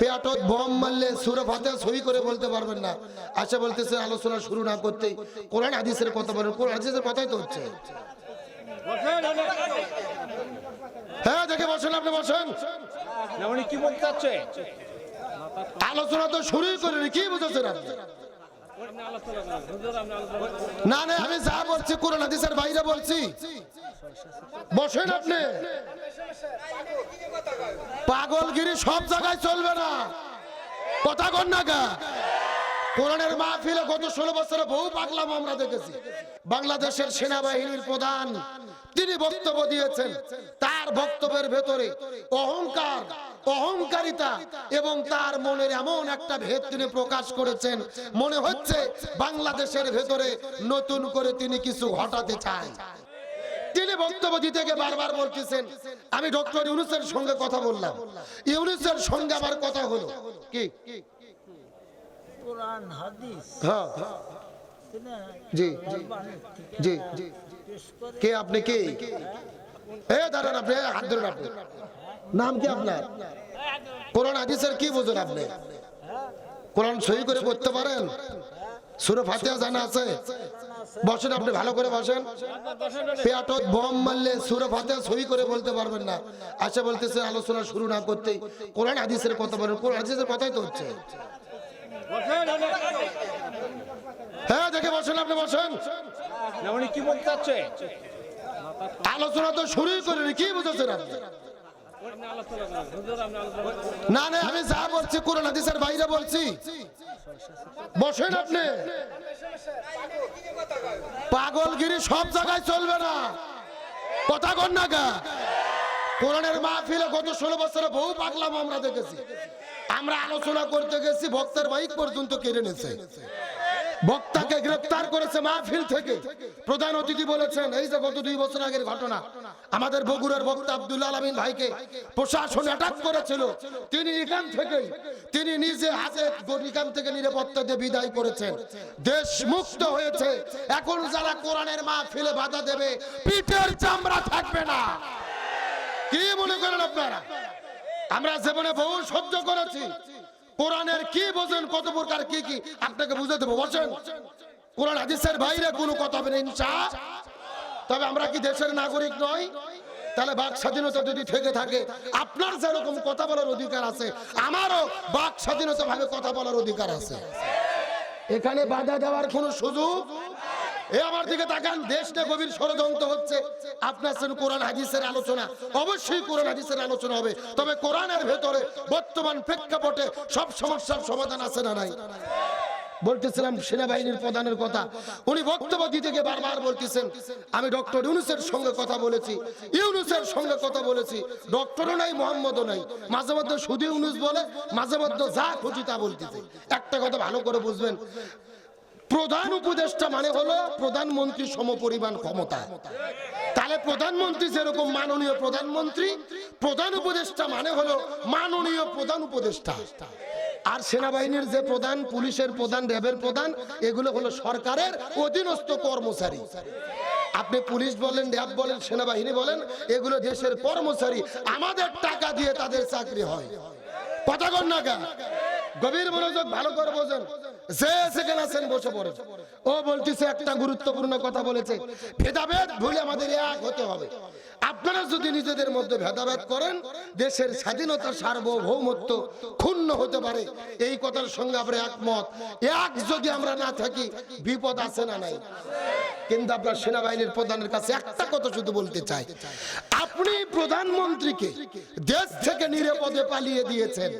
পেয়াটত bomb মারলে সুরে ফাতে সই করে বলতে পারবেন না। আচ্ছা বলতেছে আলোচনা শুরু না করতেই কোরআন হাদিসের কথা বলেন কোরআন হাদিসের কথাই তো হচ্ছে। হ্যাঁ দেখে বসেন আপনি বসেন। কি বলতে চাচ্ছে? আলোচনা তো শুরুই করেনি কি বুঝেছেন আপনি? না না, আমি যা বলছি কোরআন, হাদিসের বাইরে বলছি। বসেন আপনি। পাগলগিরি সব জায়গায় চলবে না। কথা কন না গা। কোরআনের মাহফিলে গত ষোলো বছরে বহু পাগলাম আমরা দেখেছি। বাংলাদেশের সেনাবাহিনীর প্রধান, তিনি বক্তব্য দিয়েছেন। তার বক্তব্যের ভেতরে অহংকার অহংকারিতা এবং তার মনের এমন একটা ভেদ তিনি প্রকাশ করেছেন। মনে হচ্ছে বাংলাদেশের ভেতরে নতুন করে তিনি কিছু ঘটাতে চায়। তিনি বক্তব্য দিতে গিয়ে বারবার বলতেছেন আমি ডক্টর ইউনুসের সঙ্গে কথা বললাম। ইউনুসের সঙ্গে আমার কথা হলো। কি? কোরআন হাদিস। হ্যাঁ। জি জি জি কে আপনি কে? এ, দাঁড়ান নাম কি আপনার? কোরআন, হাদিসের কি বুঝুন আপনি? কোরআন সহি করে পড়তে পারেন? সুরে ফাতিহা জানা আছে। বসেন আপনি, ভালো করে বসেন। পেয়াটত বম মারলে সুরে ফাতিহা সহি করে বলতে পারবেন না। আচ্ছা বলতেছে আলোচনা শুরু না করতেই। কোরআন, হাদিসের কথা বলেন। কোরআন, হাদিসের কথাই তো হচ্ছে। হ্যাঁ দেখে বসেন আপনি, বসেন। কি বলতে চাচ্ছে? আলোচনা তো শুরুই করিনি, কি বুঝেছেন। না না, আমি যা বলছি কোরআন হাদিসের বাইরে বলছি। বসেন আপনি। পাগলগিরি সব জায়গায় চলবে না। কথা কন না গা। কোরআনের মাহফিলে গত ষোলো বছরে বহু পাগলাম আমরা দেখেছি। আমরা আলোচনা করতে গেছি, ভক্তের বাইক পর্যন্ত কেড়ে নিয়েছে। বক্তাকে গ্রেফতার করেছে মাহফিল থেকে। প্রধান অতিথি বলেছেন, এই যে গত দুই বছর আগের ঘটনা, আমাদের বগুড়ার বক্তা আব্দুল আলমিন ভাইকে প্রশাসন অ্যাটাক করেছিল। তিনি এখান থেকে, তিনি নিজে হাতে এখান থেকে নিরাপত্তা দিয়ে বিদায় করেছেন। দেশ মুক্ত হয়েছে। এখন যারা কোরআনের মাহফিলে বাধা দেবে, পিঠের চামড়া থাকবে না। কি মনে করেন আপনারা? আমরা জীবনে বহু সহ্য করেছি। কোরআনের কি বোঝেন, কত প্রকার কি কি? আপনাকে বুঝে দেবো বসেন কোরআন হাদিসের বাইরে কোনো কথা হবে না তবে আমরা কি দেশের নাগরিক নই? তাহলে বাক স্বাধীনতা যদি থেকে থাকে, আপনার যেরকম কথা বলার অধিকার আছে, আমারও বাক স্বাধীনতা ভাবে কথা বলার অধিকার আছে। এখানে বাধা দেওয়ার কোনো সুযোগ আমার দিকে তাকান গভীর ষড়যন্ত্র হচ্ছে। আপনার কোরআন হাদিসের আলোচনা। অবশ্যই কোরআন হাদিসের আলোচনা হবে। তবে কোরআনের ভেতরে বর্তমান প্রেক্ষাপটে সব সমস্যার সমাধান আছে না নাই? বলতেছিলাম, সেনাবাহিনীর প্রধানের কথা। উনি বক্তব্য দিতে গিয়ে বারবার বলতেছেন, আমি ডক্টর ইউনুসের সঙ্গে কথা বলেছি। ইউনুসের সঙ্গে কথা বলেছি। ডক্টরও নাই, মোহাম্মদও নাই। মাঝে মধ্যে শুধু ইউনুস বলে, মাঝে মধ্যে যা খুঁজি তা বলতেছে। একটা কথা ভালো করে বুঝবেন। প্রধান উপদেষ্টা মানে হলো প্রধানমন্ত্রী সমপরিমাণ ক্ষমতা। তাহলে প্রধানমন্ত্রী যেরকম মাননীয় প্রধানমন্ত্রী, প্রধান উপদেষ্টা মানে হলো মাননীয় প্রধান উপদেষ্টা। আর সেনাবাহিনীর যে প্রধান, পুলিশের প্রধান, র্যাবের প্রধান, এগুলো হলো সরকারের অধীনস্থ কর্মচারী। আপনি পুলিশ বলেন, র্যাব বলেন, সেনাবাহিনী বলেন, এগুলো দেশের কর্মচারী। আমাদের টাকা দিয়ে তাদের চাকরি হয়। কথা কন না গভীর মনোযোগ ভালো করে বোঝেন। আপনারা যদি নিজেদের মধ্যে ভেদাভেদ করেন, দেশের স্বাধীনতা সার্বভৌমত্ব ক্ষুণ্ণ হতে পারে। এই কথার সঙ্গে আমরা একমত। এক যদি আমরা না থাকি, বিপদ আছে না নাই? কিন্তু আপনার সেনাবাহিনীর প্রধানের কাছে একটা কথা শুধু বলতে চাই। আপনি প্রধানমন্ত্রীকে দেশ থেকে নিরাপদে পালিয়ে দিয়েছেন।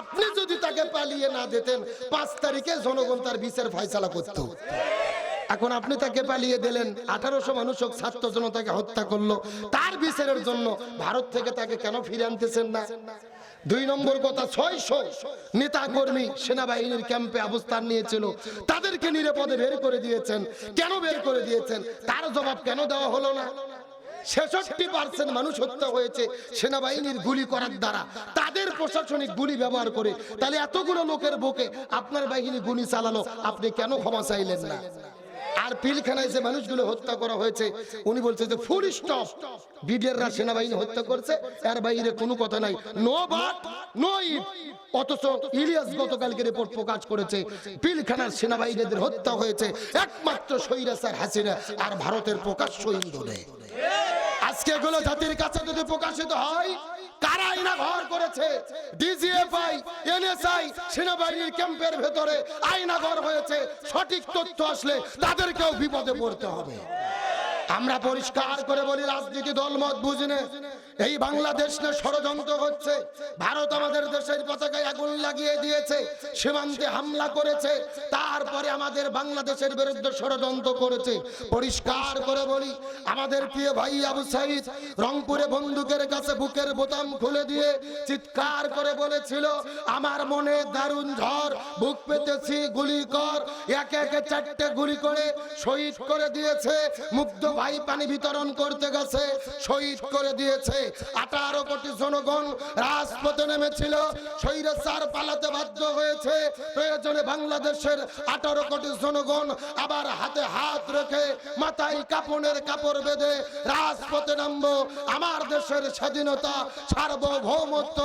আপনি যদি তাকে পালিয়ে না দিতেন, পাঁচ তারিখে জনগণ তার বিচার ফয়সালা করত। এখন আপনি তাকে পালিয়ে দিলেন, আঠারোশো মানুষ হোক, ছাত্র জনতাকে হত্যা করল। তার বিচারের জন্য ভারত থেকে তাকে কেন ফিরে আনতেছেন না? দুই নম্বর কথা, ছয়শো নেতা কর্মী সেনাবাহিনীর ক্যাম্পে অবস্থান নিয়েছিল। তাদেরকে নিরাপদে বের করে দিয়েছেন। কেন বের করে দিয়েছেন? তার জবাব কেন দেওয়া হলো না? ছেষট্টি পার্সেন্ট মানুষ হত্যা হয়েছে সেনাবাহিনীর গুলি করার দ্বারা। তাদের প্রশাসনিক গুলি ব্যবহার করে। তাহলে এতগুলো লোকের বুকে আপনার বাহিনী গুলি চালালো, আপনি কেন ক্ষমা চাইলেন না? আর পিলখানায় যে মানুষগুলো হত্যা করা হয়েছে, উনি বলছে যে ফুল স্টপ বিডিআররা সেনাবাহিনী হত্যা করছে, এর বাইরে কোনো কথা নাই। নো বাট, নো অথচ ইলিয়াস গতকালকে রিপোর্ট প্রকাশ করেছে, পিলখানার সেনাবাহিনীদের হত্যা হয়েছে একমাত্র সৈরাসার হাসিনা আর ভারতের প্রকাশ্য ইন্ধনে। এগুলো জাতির কাছে যদি প্রকাশিত হয়, কারা আইনা ঘর করেছে ডিজিএফআই এনএসআই সেনাবাহিনীর ক্যাম্পের ভেতরে আইনা ঘর হয়েছে, সঠিক তথ্য আসলে তাদেরকেও বিপদে পড়তে হবে। আমরা পরিষ্কার করে বলি, রাজনীতি দল মত বুঝিনে এই বাংলাদেশ নিয়ে ষড়যন্ত্র হচ্ছে। ভারত আমাদের দেশের পতাকায় আগুন লাগিয়ে দিয়েছে, সীমান্তে হামলা করেছে, তারপরে আমাদের বাংলাদেশের বিরুদ্ধে ষড়যন্ত্র করেছে। পরিষ্কার করে বলি, আমাদের প্রিয় ভাই আবু সাইদ রংপুরে বন্দুকের কাছে বুকের বোতাম খুলে দিয়ে চিৎকার করে বলেছিল, আমার মনে দারুণ ঝড়, বুক পেতেছি, গুলি কর। একে একে চারটে গুলি করে শহীদ করে দিয়েছে, মুগ্ধ ভাই পানি বিতরণ করতে গেছে, শহীদ করে দিয়েছে। আঠারো কোটি জনগণ রাজপথে নেমেছিল। স্বৈরাচার পালাতে বাধ্য হয়েছে। প্রয়োজনে বাংলাদেশের আঠারো কোটি জনগণ আবার হাতে হাত রেখে মাথায় কাপড়ের কাপড় বেঁধে রাজপথে নামবো। আমার দেশের স্বাধীনতা, সার্বভৌমত্ব,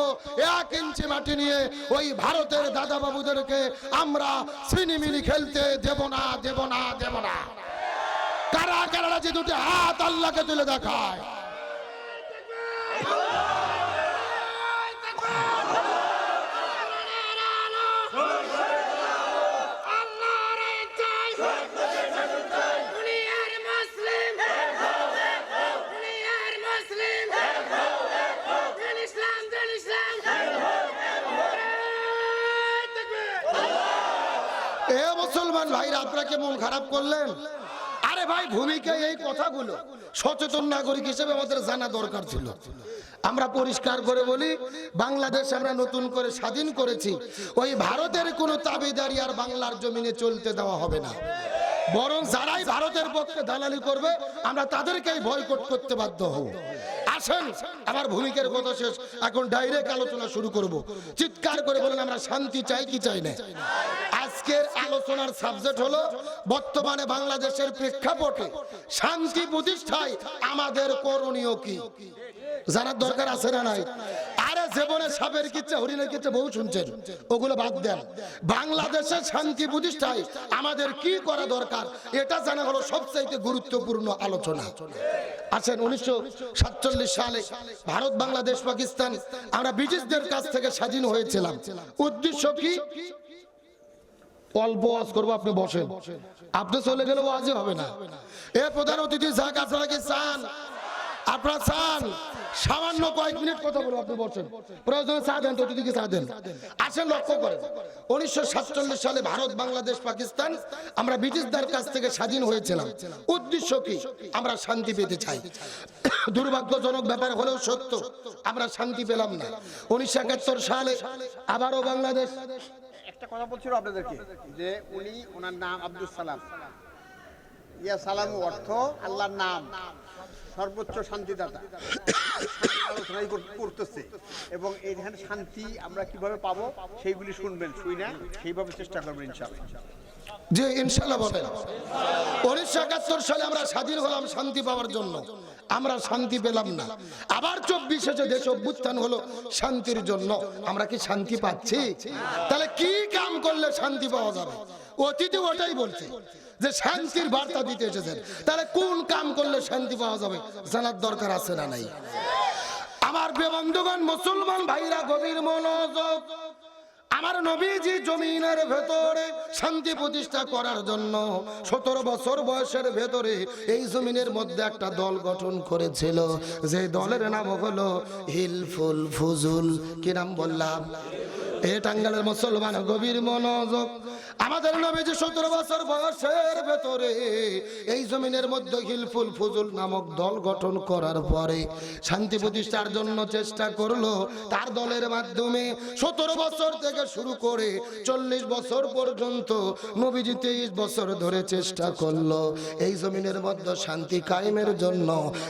এক ইঞ্চি মাটি নিয়ে ওই ভারতের দাদা বাবুদেরকে আমরা সিনিমিনি খেলতে দেব না দেব না দেব না। কারা কারা যে দুটি হাত আল্লাহকে তুলে দেখায়? মুসলমান ভাইরা, আপনাকে মন খারাপ করলেন? আরে ভাই, ভূমিকা এই কথাগুলো সচেতন নাগরিক হিসেবে আমাদের জানা দরকার ছিল। আমরা পরিষ্কার করে বলি, বাংলাদেশ আমরা নতুন করে স্বাধীন করেছি। ওই ভারতের কোনো তাবেদারি আর বাংলার জমিনে চলতে দেওয়া হবে না। বরং যারাই ভারতের পক্ষে দালালি করবে, আমরা তাদেরকেই বয়কট করতে বাধ্য হব। আসেন আমার ভূমিকার কথা শেষ, এখন ডাইরেক্ট আলোচনা শুরু করব। চিৎকার করে বলেন, আমরা শান্তি চাই কি চাই না? আজকের আলোচনার সাবজেক্ট হলো, বর্তমানে বাংলাদেশের প্রেক্ষাপটে শান্তি প্রতিষ্ঠায় আমাদের করণীয় কি? জানার দরকার আছে না নাই? জীবনে সাপের কিচ্ছে, হরিণের কিচ্ছে শুনছেন, ওগুলো বাদ দেন। বাংলাদেশের শান্তি প্রতিষ্ঠায় আমাদের কি করা দরকার, এটা জানা হলো গুরুত্বপূর্ণ আলোচনা। আছেন উনিশশো সাতচল্লিশ সালে ভারত, বাংলাদেশ, পাকিস্তান, আমরা ব্রিটিশদের কাছ থেকে স্বাধীন হয়েছিলাম। উদ্দেশ্য কি? অল্প ওয়াজ করব, আপনি বসেন। আপনি চলে গেলে ওয়াজই হবে না। এ প্রধান অতিথি, যাক, আপনারা চান? আপনারা চান, সামান্য কয়েক মিনিট কথা বলব আপনি বলছেন। প্রয়োজনে চা দেন তো চা দেন। আসেন, লক্ষ্য করেন। উনিশশো সাতচল্লিশ সালে ভারত, বাংলাদেশ, পাকিস্তান, আমরা ব্রিটিশদের কাছ থেকে স্বাধীন হয়েছিলাম। উদ্দেশ্য কি? আমরা শান্তি পেতে চাই। দুর্ভাগ্যজনক ব্যাপার হলেও সত্য, আমরা শান্তি পেলাম না। উনিশশো একাত্তর সালে আবারও বাংলাদেশ। একটা কথা বলছিল আপনাদেরকে, যে উনি ওনার নাম আব্দুল সালাম। ইয়া সালাম অর্থ আল্লাহর নাম। সর্বোচ্চ শান্তিদাতা। আলোচনাই করতেছে। এবং এইখানে শান্তি আমরা কীভাবে পাবো সেইগুলি শুনবেন, শুই না, সেইভাবে চেষ্টা করবেন ইনশাআল্লাহ। যে ইনশাল্লাহ বলেন উনিশশো একাত্তর সালে আমরা স্বাধীন হলাম শান্তি পাওয়ার জন্য। আমরা শান্তি পেলাম না। আবার চব্বিশে যে দেশ অভ্যুত্থান হলো, শান্তির জন্য আমরা কি শান্তি পাচ্ছি? তাহলে কি কাম করলে শান্তি পাওয়া যাবে? অতীতে ওটাই বলছে যে শান্তির বার্তা দিতে এসেছেন। তাহলে কোন কাম করলে শান্তি পাওয়া যাবে? জানার দরকার আছে না নাই? আমার প্রিয় বন্ধুগণ, মুসলমান ভাইরা, গভীর মনোযোগ। আমার নবীজি জমিনের ভেতরে শান্তি প্রতিষ্ঠা করার জন্য সতেরো বছর বয়সের ভেতরে এই জমিনের মধ্যে একটা দল গঠন করেছিল। যে দলের নাম হলো হিলফুল ফুজুল। কি নাম বললাম? এ টাঙ্গালের মুসলমান গভীর মনোযোগ। আমাদের নবীজি সতেরো বছর বয়সের ভেতরে এই জমিনের মধ্যে হিলফুল ফুজুল নামক দল গঠন করার পরে শান্তি প্রতিষ্ঠার জন্য চেষ্টা করল। তার দলের মাধ্যমে সতেরো বছর থেকে শুরু করে চল্লিশ বছর পর্যন্ত নবীজি তেইশ বছর ধরে চেষ্টা করল এই জমিনের মধ্যে শান্তি কায়েমের জন্য।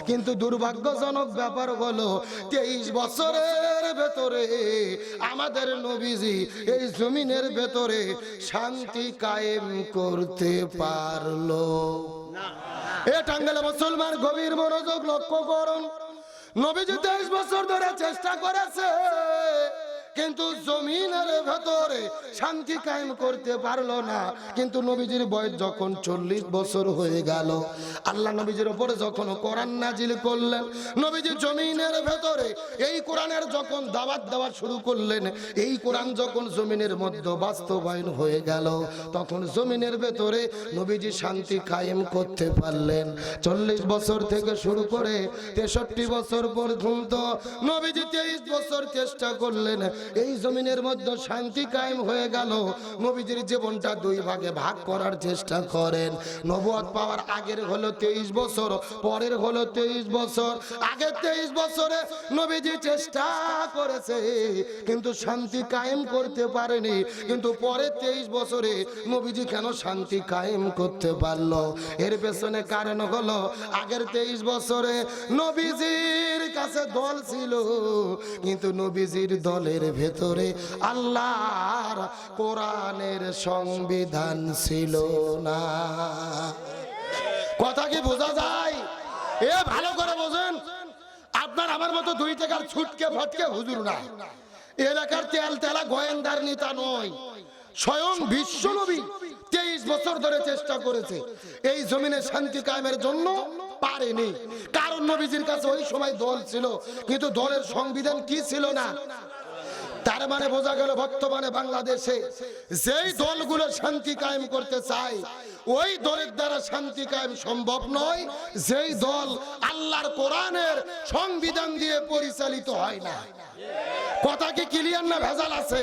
কিন্তু দুর্ভাগ্যজনক ব্যাপার হলো, তেইশ বছরের ভেতরে, আমাদের নবীজি এই জমিনের ভেতরে শান্তি কায়েম করতে পারল। এ টাঙ্গালে মুসলমান গভীর মনোযোগ লক্ষ্য করুন। নবীজি তেইশ বছর ধরে চেষ্টা করেছে। কিন্তু জমিনের ভেতরে শান্তি কায়েম করতে পারল না। কিন্তু নবীজির বয়স যখন চল্লিশ বছর হয়ে গেল, আল্লাহ নবীজির উপরে যখন কোরআন নাজিল করলেন, নবীজি জমিনের ভেতরে এই কোরআনের যখন দাওয়াত দেওয়া শুরু করলেন, এই কোরআন যখন জমিনের মধ্যে বাস্তবায়ন হয়ে গেল, তখন জমিনের ভেতরে নবীজি শান্তি কায়েম করতে পারলেন। চল্লিশ বছর থেকে শুরু করে তেষট্টি বছর পর্যন্ত নবীজি তেইশ বছর চেষ্টা করলেন এই জমিনের মধ্যে শান্তি কায়েম হয়ে গেল। নবীজির জীবনটা দুই ভাগে ভাগ করার চেষ্টা করেন। নবুয়ত পাওয়ার আগের হলো তেইশ বছর, পরের হলো তেইশ বছর। আগের তেইশ বছরে নবীজি চেষ্টা করেছে, কিন্তু শান্তি কায়েম করতে পারেনি। কিন্তু পরে তেইশ বছরে নবীজি কেন শান্তি কায়েম করতে পারল? এর পেছনে কারণ হলো, আগের তেইশ বছরে নবীজির কাছে দল ছিল, কিন্তু নবীজির দলের ভেতরে আল্লাহর কোরআনের সংবিধান ছিল না। কথা কি বোঝা যায়? এ ভালো করে বোঝেন। আপনার আমার মতো দুই টাকার ছুটকে ফটকে হুজুর না। এলাকার তেল তেলা গোয়েন্দার নেতা নয়। স্বয়ং বিশ্ব নবী তেইশ বছর ধরে চেষ্টা করেছে। এই জমিনে শান্তি কায়েমের জন্য পারেনি। কারণ নবীজির কাছে ওই সময় দল ছিল, কিন্তু দলের সংবিধান কি ছিল না? তার মানে বোঝা গেল বর্তমানে বাংলাদেশে যেই দলগুলো শান্তি কায়েম করতে চায়, ওই দলের দ্বারা শান্তি কায়েম সম্ভব নয়, যেই দল আল্লাহর কোরআনের সংবিধান দিয়ে পরিচালিত হয় না। কথা কি ক্লিয়ার না ভেজাল আছে?